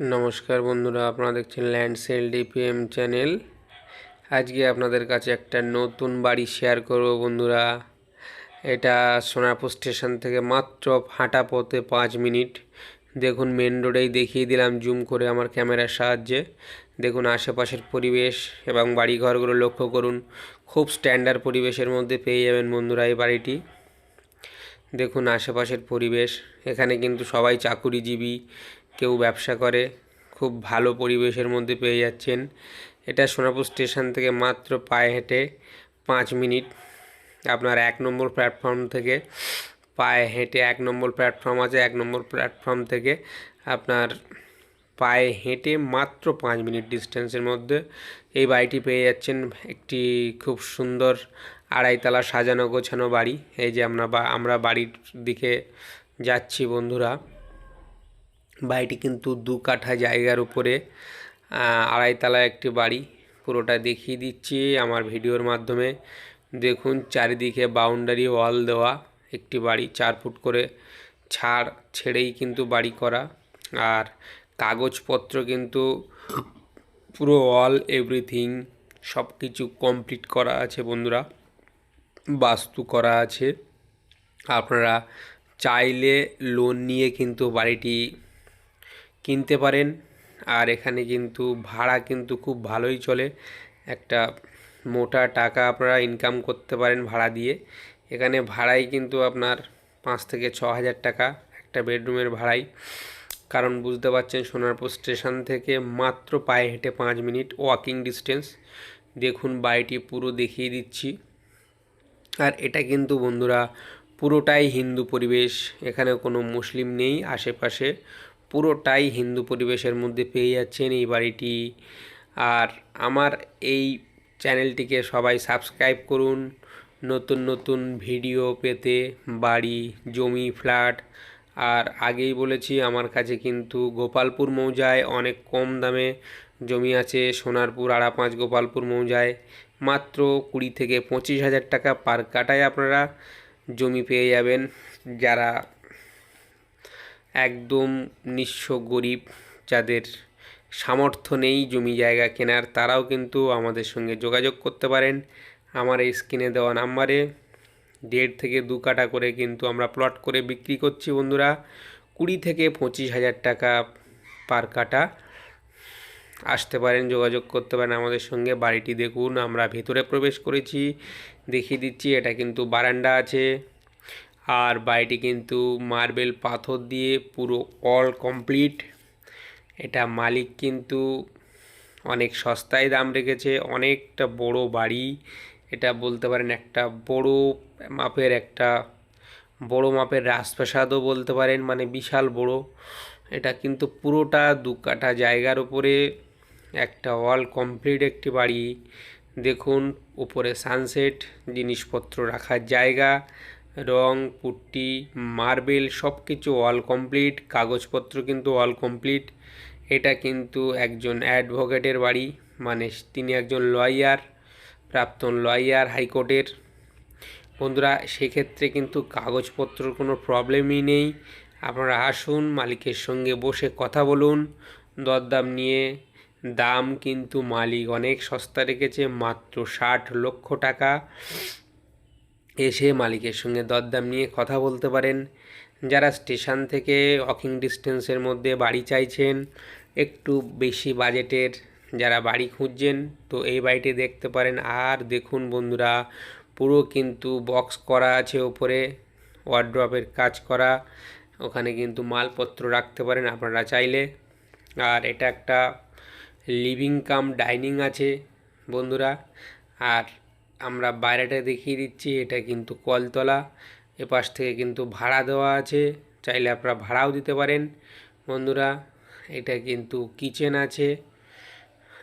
নমস্কার বন্ধুরা, আপনারা দেখছেন ল্যান্ড সেল ডিপিএম চ্যানেল আজকে আপনাদের কাছে একটা নতুন বাড়ি শেয়ার করব বন্ধুরা। এটা সোনারপুর স্টেশন থেকে মাত্র হাঁটা পথে পাঁচ মিনিট। দেখুন মেন রোডেই দেখিয়ে দিলাম জুম করে আমার ক্যামেরার সাহায্যে। দেখুন, আশেপাশের পরিবেশ এবং বাড়িঘরগুলো লক্ষ্য করুন। খুব স্ট্যান্ডার্ড পরিবেশের মধ্যে পেয়ে যাবেন বন্ধুরা এই বাড়িটি। দেখুন, আশেপাশের পরিবেশ। এখানে কিন্তু সবাই চাকুরিজীবী। কেউ ব্যবসা করে, খুব ভালো পরিবেশের মধ্যে পেয়ে যাচ্ছেন। এটা সোনাপুর স্টেশন থেকে মাত্র পায়ে হেঁটে পাঁচ মিনিট। আপনার এক নম্বর প্ল্যাটফর্ম থেকে পায়ে হেঁটে এক নম্বর প্ল্যাটফর্ম আছে, এক নম্বর প্ল্যাটফর্ম থেকে আপনার পায়ে হেঁটে মাত্র পাঁচ মিনিট ডিস্টেন্সের মধ্যে। এই বাড়িটি পেয়ে যাচ্ছেন একটি খুব সুন্দর আড়াইতলা সাজানো গোছানো বাড়ি। এই যে আমরা বা, আমরা বাড়ির দিকে যাচ্ছি বন্ধুরা। বাড়িটি কিন্তু দু কাঠা জায়গার উপরে আড়াইতলা একটি বাড়ি। পুরোটা দেখিয়ে দিচ্ছি আমার ভিডিওর মাধ্যমে। দেখুন, চারিদিকে বাউন্ডারি ওয়াল দেওয়া, একটি বাড়ি চার ফুট করে ছাড় ছেড়েই কিন্তু বাড়ি করা। আর কাগজপত্র কিন্তু পুরো অল এভরিথিং সব কিছু কমপ্লিট করা আছে বন্ধুরা। বাস্তু করা আছে। আপনারা চাইলে লোন নিয়ে কিন্তু বাড়িটি কিনতে পারেন। আর এখানে কিন্তু ভাড়া কিন্তু খুব ভালোই চলে। একটা মোটা টাকা আপনারা ইনকাম করতে পারেন ভাড়া দিয়ে। এখানে ভাড়াই কিন্তু আপনার পাঁচ থেকে ছ হাজার টাকা একটা বেডরুমের ভাড়াই। কারণ বুঝতে পারছেন সোনারপুর স্টেশন থেকে মাত্র পায়ে হেঁটে পাঁচ মিনিট ওয়াকিং ডিস্টেন্স দেখুন বাড়িটি পুরো দেখিয়ে দিচ্ছি। আর এটা কিন্তু বন্ধুরা পুরোটাই হিন্দু পরিবেশ। এখানে কোনো মুসলিম নেই আশেপাশে। পুরোটাই হিন্দু পরিবেশের মধ্যে পেয়ে যাচ্ছেন এই বাড়িটি। আর আমার এই চ্যানেলটিকে সবাই সাবস্ক্রাইব করুন। নতুন নতুন ভিডিও পেতে বাড়ি, জমি, ফ্ল্যাট। আর আগেই বলেছি, আমার কাছে কিন্তু গোপালপুর মৌজায় অনেক কম দামে জমি আছে। সোনারপুর আড়াপাঁচ গোপালপুর মৌজায় মাত্র কুড়ি থেকে পঁচিশ হাজার টাকা পার কাটায় আপনারা জমি পেয়ে যাবেন। যারা একদম নিঃস্ব গরিব, যাদের সামর্থ্য নেই জমি জায়গা কেনার, তারাও কিন্তু আমাদের সঙ্গে যোগাযোগ করতে পারেন। আমার এই স্ক্রিনে দেওয়া নাম্বারে দেড় থেকে দু কাটা করে কিন্তু আমরা প্লট করে বিক্রি করছি বন্ধুরা। কুড়ি থেকে পঁচিশ হাজার টাকা পার কাটা। আসতে পারেন, যোগাযোগ করতে পারেন আমাদের সঙ্গে। বাড়িটি দেখুন, আমরা ভেতরে প্রবেশ করেছি, দেখিয়ে দিচ্ছি, এটা কিন্তু বারান্দা আছে। আর বাড়িটি কিন্তু মার্বেল পাথর দিয়ে পুরো অল কমপ্লিট এটা মালিক কিন্তু অনেক সস্তায় দাম রেখেছে, অনেকটা বড় বাড়ি। এটা বলতে পারেন একটা বড় মাপের একটা বড় মাপের রাজপ্রাসাদও বলতে পারেন মানে বিশাল বড়। এটা কিন্তু পুরোটা দু কাঠা জায়গার উপরে একটা অল কমপ্লিট একটি বাড়ি। দেখুন, উপরে সানসেট জিনিসপত্র রাখার জায়গা। রং, পুট্টি, মার্বেল সব কিছু অল কমপ্লিট কাগজপত্র কিন্তু অল কমপ্লিট এটা কিন্তু একজন অ্যাডভোকেটের বাড়ি মানে তিনি একজন লয়ার প্রাক্তন লয়ার হাইকোর্টের বন্ধুরা, সেক্ষেত্রে কিন্তু কাগজপত্রর কোনো প্রবলেমই নেই। আপনারা আসুন, মালিকের সঙ্গে বসে কথা বলুন। দরদাম নিয়ে, দাম কিন্তু মালিক অনেক সস্তা রেখেছে, মাত্র ষাট লক্ষ টাকা। এসে মালিকের সঙ্গে দরদাম নিয়ে কথা বলতে পারেন। যারা স্টেশন থেকে ওয়াকিং ডিস্টেন্সের মধ্যে বাড়ি চাইছেন, একটু বেশি বাজেটের যারা বাড়ি খুঁজছেন, তো এই বাড়িটি দেখতে পারেন। আর দেখুন বন্ধুরা, পুরো কিন্তু বক্স করা আছে ওপরে ওয়ার্ড্রপের কাজ করা। ওখানে কিন্তু মালপত্র রাখতে পারেন আপনারা চাইলে। আর এটা একটা লিভিং কাম ডাইনিং আছে বন্ধুরা। আর আমরা বাইরেটা দেখিয়ে দিচ্ছি, এটা কিন্তু কলতলা। এপাশ থেকে কিন্তু ভাড়া দেওয়া আছে, চাইলে আপনারা ভাড়াও দিতে পারেন। বন্ধুরা, এটা কিন্তু কিচেন আছে।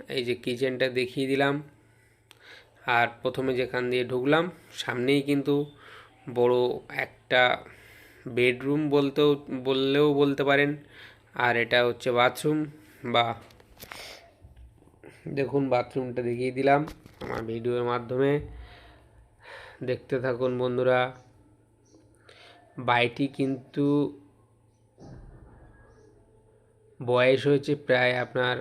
এই যে কিচেনটা দেখিয়ে দিলাম। আর প্রথমে যেখান দিয়ে ঢুকলাম, সামনেই কিন্তু বড় একটা বেডরুম বলতেও, বললেও বলতে পারেন। আর এটা হচ্ছে বাথরুম, বা দেখুন বাথরুমটা দেখিয়ে দিলাম। আমার ভিডিওর মাধ্যমে দেখতে থাকুন বন্ধুরা। বাইটি কিন্তু বয়স হয়েছে প্রায় আপনার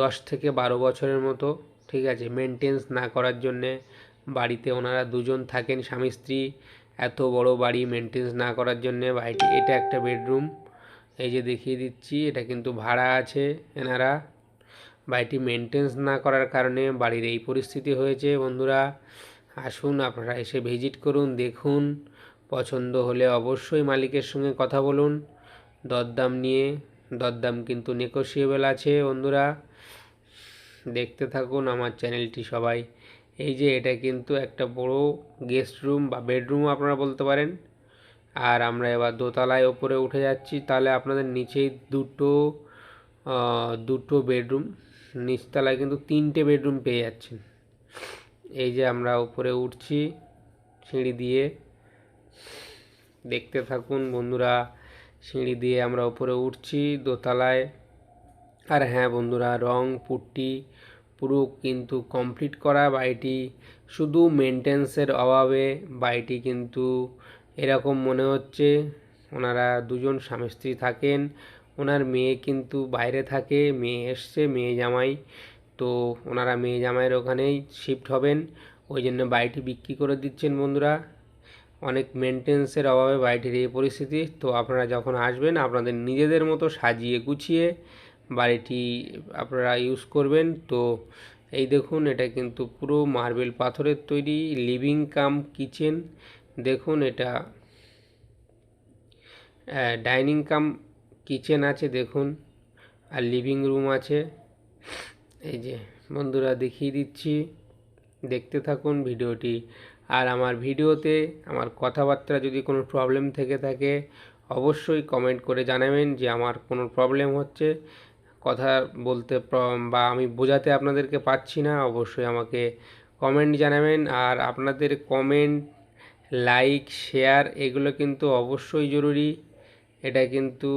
দশ থেকে বারো বছরের মতো, ঠিক আছে? মেনটেন্স না করার জন্যে বাড়িতে ওনারা দুজন থাকেন, স্বামী, স্ত্রী। এত বড় বাড়ি মেনটেন্স না করার জন্যে বাড়িটি, এটা একটা বেডরুম এই যে দেখিয়ে দিচ্ছি, এটা কিন্তু ভাড়া আছে এনারা। বাড়িটি মেনটেন্স না করার কারণে বাড়ির এই পরিস্থিতি হয়েছে। বন্ধুরা, আসুন আপনারা এসে ভিজিট করুন, দেখুন। পছন্দ হলে অবশ্যই মালিকের সঙ্গে কথা বলুন। দরদাম নিয়ে, দরদাম কিন্তু নেকোসিয়েবল আছে বন্ধুরা। দেখতে থাকুন আমার চ্যানেলটি সবাই। এই যে এটা কিন্তু একটা বড় গেস্ট রুম বা বেডরুমও আপনারা বলতে পারেন। আর আমরা এবার দোতলায় ওপরে উঠে যাচ্ছি। তাহলে আপনাদের নিচেই দুটো দুটো বেডরুম নিচতলায় কিন্তু তিনটে বেডরুম পেয়ে যাচ্ছেন। এই যে আমরা উপরে উঠছি, সিঁড়ি দিয়ে। দেখতে থাকুন বন্ধুরা, সিঁড়ি দিয়ে আমরা উপরে উঠছি দোতলায়। আর হ্যাঁ বন্ধুরা, রং, পুট্টি পুরো কিন্তু কমপ্লিট করা বাড়িটি শুধু মেনটেন্সের অভাবে বাড়িটি কিন্তু এরকম মনে হচ্ছে। ওনারা দুজন স্বামী স্ত্রী থাকেন ওনার মেয়ে কিন্তু বাইরে থাকে, মেয়ে এসছে, মেয়ে জামাই। তো ওনারা মেয়ে জামাইয়ের ওখানেই শিফট হবেন। ওই জন্য বাড়িটি বিক্রি করে দিচ্ছেন বন্ধুরা। অনেক মেনটেন্সের অভাবে বাড়িটির এই পরিস্থিতি। তো আপনারা যখন আসবেন, আপনাদের নিজেদের মতো সাজিয়ে গুছিয়ে বাড়িটি আপনারা ইউজ করবেন। তো এই দেখুন, এটা কিন্তু পুরো মার্বেল পাথরের তৈরি লিভিং কাম কিচেন দেখুন, এটা ডাইনিং কাম কিচেন আছে, দেখুন। আর লিভিং রুম আছে। এই যে, বন্ধুরা, দেখিয়ে দিচ্ছি। দেখতে থাকুন ভিডিওটি। আর আমার ভিডিওতে আমার কথাবার্তা যদি কোনো প্রবলেম থেকে থাকে, অবশ্যই কমেন্ট করে জানাবেন যে আমার কোনো প্রবলেম হচ্ছে। কথা বলতে বা আমি বোঝাতে আপনাদেরকে পাচ্ছি না, অবশ্যই আমাকে কমেন্ট জানাবেন। আর আপনাদের কমেন্ট লাইক শেয়ার এগুলো কিন্তু অবশ্যই জরুরি। এটা কিন্তু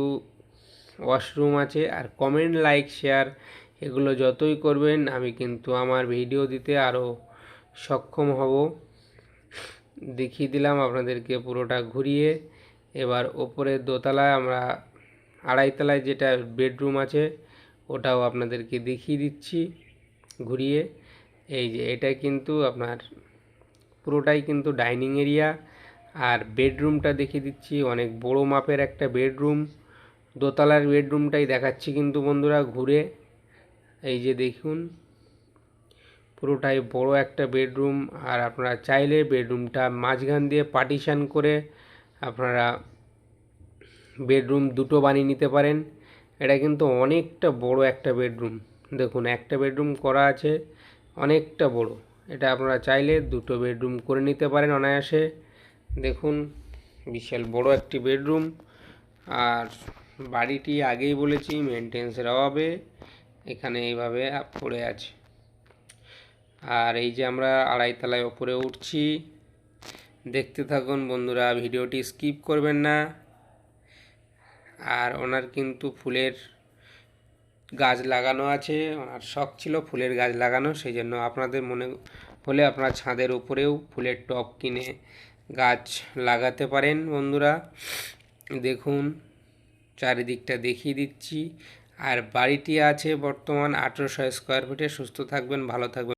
ওয়াশরুম আছে আর কমেন্ট লাইক শেয়ার এগুলো যতই করবেন আমি কিন্তু আমার ভিডিও দিতে আরও সক্ষম হব। দেখিয়ে দিলাম আপনাদেরকে পুরোটা ঘুরিয়ে। এবার ওপরে দোতলায় আমরা আড়াইতলায় যেটা বেডরুম আছে, ওটাও আপনাদেরকে দেখিয়ে দিচ্ছি ঘুরিয়ে। এই যে এটা কিন্তু আপনার পুরোটাই কিন্তু ডাইনিং এরিয়া আর বেডরুমটা দেখিয়ে দিচ্ছি। অনেক বড় মাপের একটা বেডরুম দোতলার বেডরুমটাই দেখাচ্ছি কিন্তু বন্ধুরা ঘুরে। এই যে দেখুন, পুরোটাই বড় একটা বেডরুম আর আপনারা চাইলে বেডরুমটা মাঝখান দিয়ে পার্টিশান করে আপনারা বেডরুম দুটো বানিয়ে নিতে পারেন। এটা কিন্তু অনেকটা বড় একটা বেডরুম। দেখুন, একটা বেডরুম করা আছে, অনেকটা বড়। এটা আপনারা চাইলে দুটো বেডরুম করে নিতে পারেন অনায়াসে। দেখুন, বিশাল বড় একটি বেডরুম। আর বাড়িটি আগেই বলেছি মেনটেন্সের অভাবে এখানে এইভাবে পড়ে আছে। আর এই যে আমরা আড়াইতলায় ওপরে উঠছি, দেখতে থাকুন বন্ধুরা, ভিডিওটি স্কিপ করবেন না। আর ওনার কিন্তু ফুলের গাছ লাগানো আছে, ওনার শখ ছিল ফুলের গাছ লাগানো, সেই জন্য আপনাদের মনে হলে আপনারা ছাদের উপরেও ফুলের টব কিনে গাছ লাগাতে পারেন বন্ধুরা। দেখুন চারিদিকটা দেখিয়ে দিচ্ছি। আর বাড়িটি আছে বর্তমান আঠেরোশো স্কোয়ার ফিটে সুস্থ থাকবেন ভালো থাকবেন।